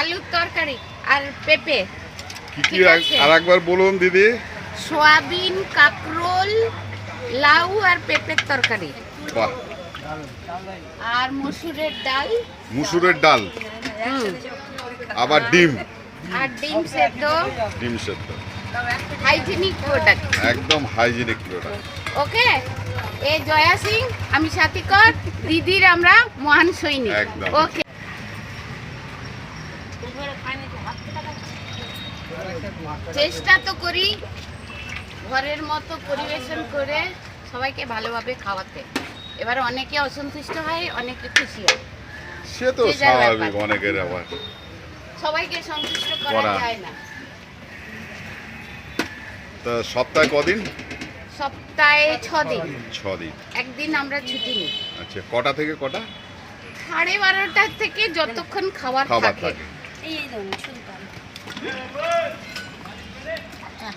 আলুর তরকারি আর পেঁপে। কি কি আর একবার বলুন দিদি। সোয়াবিন কাকরোল লাউ আর পেঁপের তরকারি। বাহ। আর মসুরের ডাল। মুসুরের ডাল। আবার ডিম। আর ডিম সেদ্ধ। ডিম সেদ্ধ। হাইজিনিক প্রোডাক্ট একদম হাইজিনিক প্রোডাক্ট ওকে? এ জয়া সিং আমি সাথীকর দিদির আমরা মহান সৈনিক। একদম। ওকে। চেষ্টা তো করি ঘরের মতো পরিবেশন করে সবাইকে ভালোভাবে খাওয়াতে। এবার অনেকে অসন্তুষ্ট হয় অনেকে খুশি হয়। সে তো স্বাভাবিক অনেকের আবার। সবাইকে সন্তুষ্ট করা। যায় না। তো সপ্তাহে কদিন? সপ্তাহে ছ দিন ছ দিন একদিন আমরা ছুটি নিই। আচ্ছা কটা থেকে কটা? সাড়ে বারোটার থেকে যতক্ষণ খাবার খাবার থাকে। থাকে। ভাত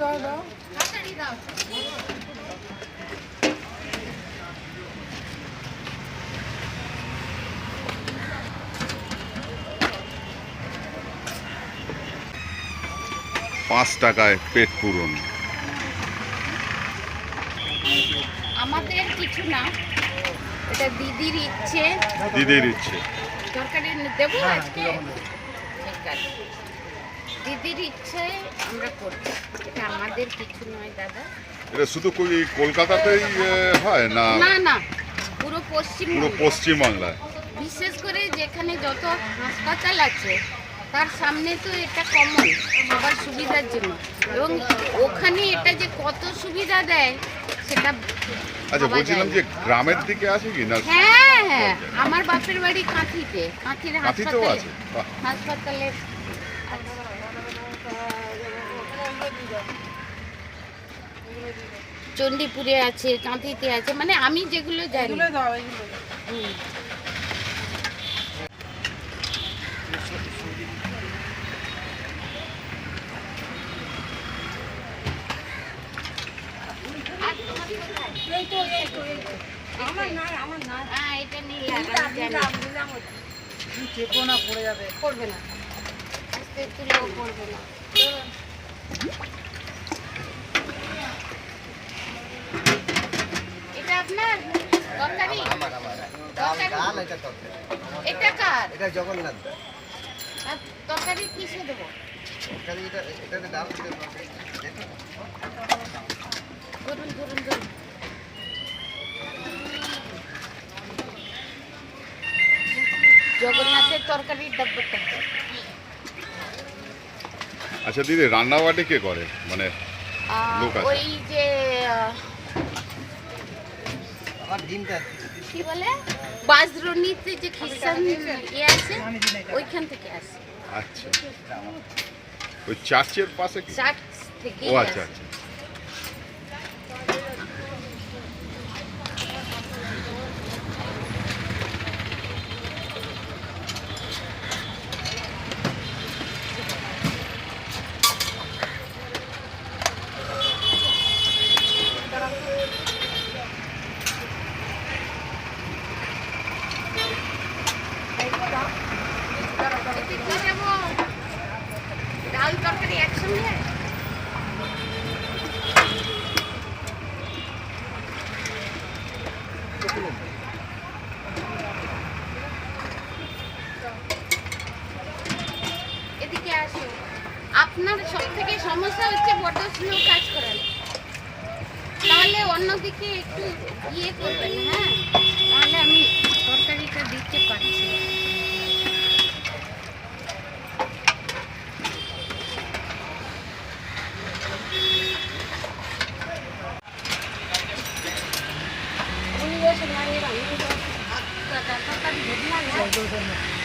তাড়াতাড়ি দাও পাঁচ টাকায় পেট পূরণ। আমাদের কিছু না। এটা দিদির ইচ্ছে। দিদির ইচ্ছে। তরকারি দেবো আজকে। ঠিক আছে। দিদির ইচ্ছে আমরা করছি। এটা আমাদের কিছু নয় দাদা। এটা শুধু কলকাতাতেই হয় না? না না পুরো পশ্চিম পুরো পশ্চিমবাংলায়। বিশেষ করে যেখানে যত হাসপাতাল আছে তার সামনে তো এটা কমন সবার সুবিধার জন্য। এবং ওখানে এটা যে কত সুবিধা দেয় সেটা আচ্ছা বলছিলাম যে গ্রামের দিকে আছে কি না? হ্যাঁ হ্যাঁ আমার বাপের বাড়ি কাঁথিতে। কাঁথির হাসপাতালে হাসপাতালে চণ্ডীপুরে আছে কাঁথিতে আছে মানে আমি যেগুলো জানি হুম। আর তোমার কোথায়? হ্যাঁ, এটা নিয়ে আমি জানি। চেপো না পড়ে যাবে করবে না তুলেও করবে না এটা? এটা কার? এটা জগন্নাথ। আর তরকারি কিসে দেবো? এখানে এটা এটাতে ডাল দিতে ধরুন ধরুন ধরুন। জগন্নাথের তরকারির ডাব্বাটা আচ্ছা দিদি রান্নাবাটি কে করে? মানে লোক আছে। ওই যে আমার দিনটা কি বলে? বাজরনিতে যে খ্রিস্টান ইয়ে আছে ওইখান থেকে আসে আচ্ছা। ওই চার্চের পাশে কি? চার্চ থেকে ও আচ্ছা আচ্ছা। ডাল তরকারি একসঙ্গে এদিকে আসুন। আপনার সব থেকে সমস্যা হচ্ছে বড্ড স্লো কাজ করেন তাহলে অন্যদিকে একটু ইয়ে করবেন হ্যাঁ? তাহলে আমি তরকারিটা দিতে পারছি। 我就这么